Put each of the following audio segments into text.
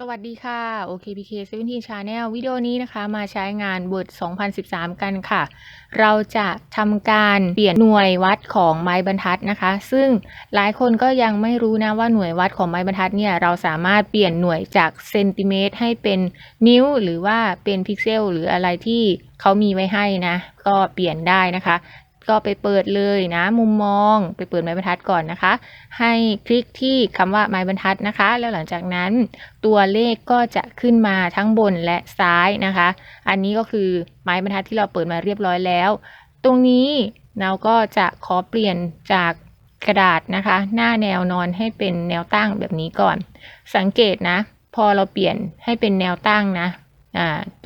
สวัสดีค่ะ OKPK 17 Channel วิดีโอนี้นะคะ มาใช้งาน Word 2013 กันค่ะ เราจะทำการเปลี่ยนหน่วยวัดของไม้บรรทัดนะคะ ซึ่งหลายคนก็ยังไม่รู้นะว่าหน่วยวัดของไม้บรรทัดเนี่ย เราสามารถเปลี่ยนหน่วยจากเซนติเมตรให้เป็นนิ้ว หรือว่าเป็นพิกเซล หรืออะไรที่เขามีไว้ให้นะ ก็เปลี่ยนได้นะคะ ก็ไปเปิดเลยนะ มุมมองไปเปิดไม้บรรทัดก่อนนะคะ ให้คลิกที่คำว่าไม้บรรทัดนะคะ แล้วหลังจากนั้นตัวเลขก็จะขึ้นมาทั้งบนและซ้ายนะคะ อันนี้ก็คือไม้บรรทัดที่เราเปิดมาเรียบร้อยแล้ว ตรงนี้เราก็จะขอเปลี่ยนจากกระดาษนะคะ หน้าแนวนอนให้เป็นแนวตั้งแบบนี้ก่อน สังเกตนะ พอเราเปลี่ยนให้เป็นแนวตั้งนะ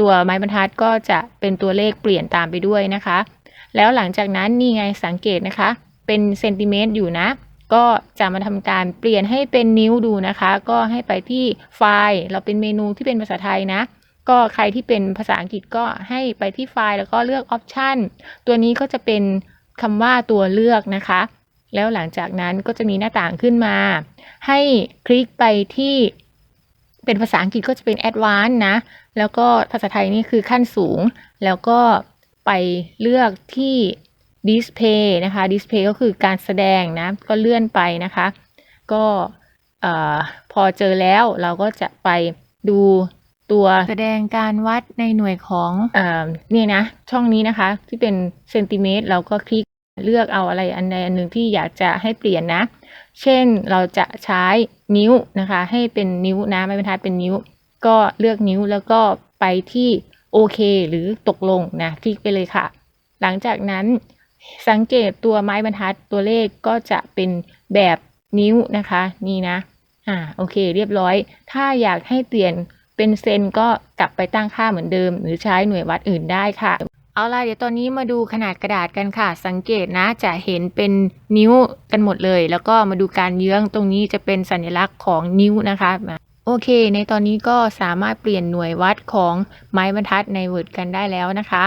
ตัวไม้บรรทัดก็จะเป็นตัวเลขเปลี่ยนตามไปด้วยนะคะ แล้วหลังจากนั้นนี่ไงสังเกตนะคะ เป็นเซนติเมตรอยู่นะ ก็จะมาทำการเปลี่ยนให้เป็นนิ้วดูนะคะ ก็ให้ไปที่ไฟล์ เราเป็นเมนูที่เป็นภาษาไทยนะ ก็ใครที่เป็นภาษาอังกฤษก็ให้ไปที่ไฟล์แล้วก็เลือกออปชันตัวนี้ก็จะเป็นคำว่าตัวเลือกนะคะ แล้วหลังจากนั้นก็จะมีหน้าต่างขึ้นมา ให้คลิกไปที่เป็นภาษาอังกฤษก็จะเป็น advanced นะ แล้วก็ภาษาไทยนี่คือขั้นสูง แล้วก็ ไปเลือกที่ display นะคะ display ก็คือการแสดงนะ ก็เลื่อนไปนะคะ ก็เอ่อพอเจอแล้วเราก็จะไปดูตัวแสดงการวัดในหน่วยของเอ่อนี่นะ ช่องนี้นะคะ ที่เป็นเซนติเมตรเราก็คลิกเลือกเอาอะไรอันใดอันหนึ่งที่อยากจะให้เปลี่ยนนะ เช่นเราจะใช้นิ้วนะคะ ให้เป็นนิ้วนะไม่บรรทัดเป็นนิ้ว ก็เลือกนิ้วแล้วก็ไปที่ โอเค หรือตกลงนะคลิกไปเลยค่ะ หลังจากนั้นสังเกตตัวไม้บรรทัดตัวเลขก็จะเป็นแบบนิ้วนะคะ นี่นะ อ่าโอเค เรียบร้อย ถ้าอยากให้เปลี่ยนเป็นเซนก็กลับไปตั้งค่าเหมือนเดิม หรือใช้หน่วยวัดอื่นได้ค่ะ เอาล่ะเดี๋ยวตอนนี้มาดูขนาดกระดาษกันค่ะ สังเกตนะจะเห็นเป็นนิ้วกันหมดเลย แล้วก็มาดูการเยื้องตรงนี้จะเป็นสัญลักษณ์ของนิ้วนะคะ โอเค ในตอนนี้ก็สามารถเปลี่ยนหน่วยวัดของไม้บรรทัดใน Word กันได้แล้วนะคะ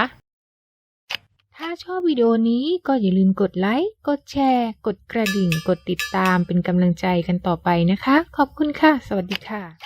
ถ้าชอบวิดีโอนี้ก็อย่าลืมกดไลค์ กดแชร์ กดกระดิ่ง กดติดตามเป็นกำลังใจกันต่อไปนะคะ ขอบคุณค่ะ สวัสดีค่ะ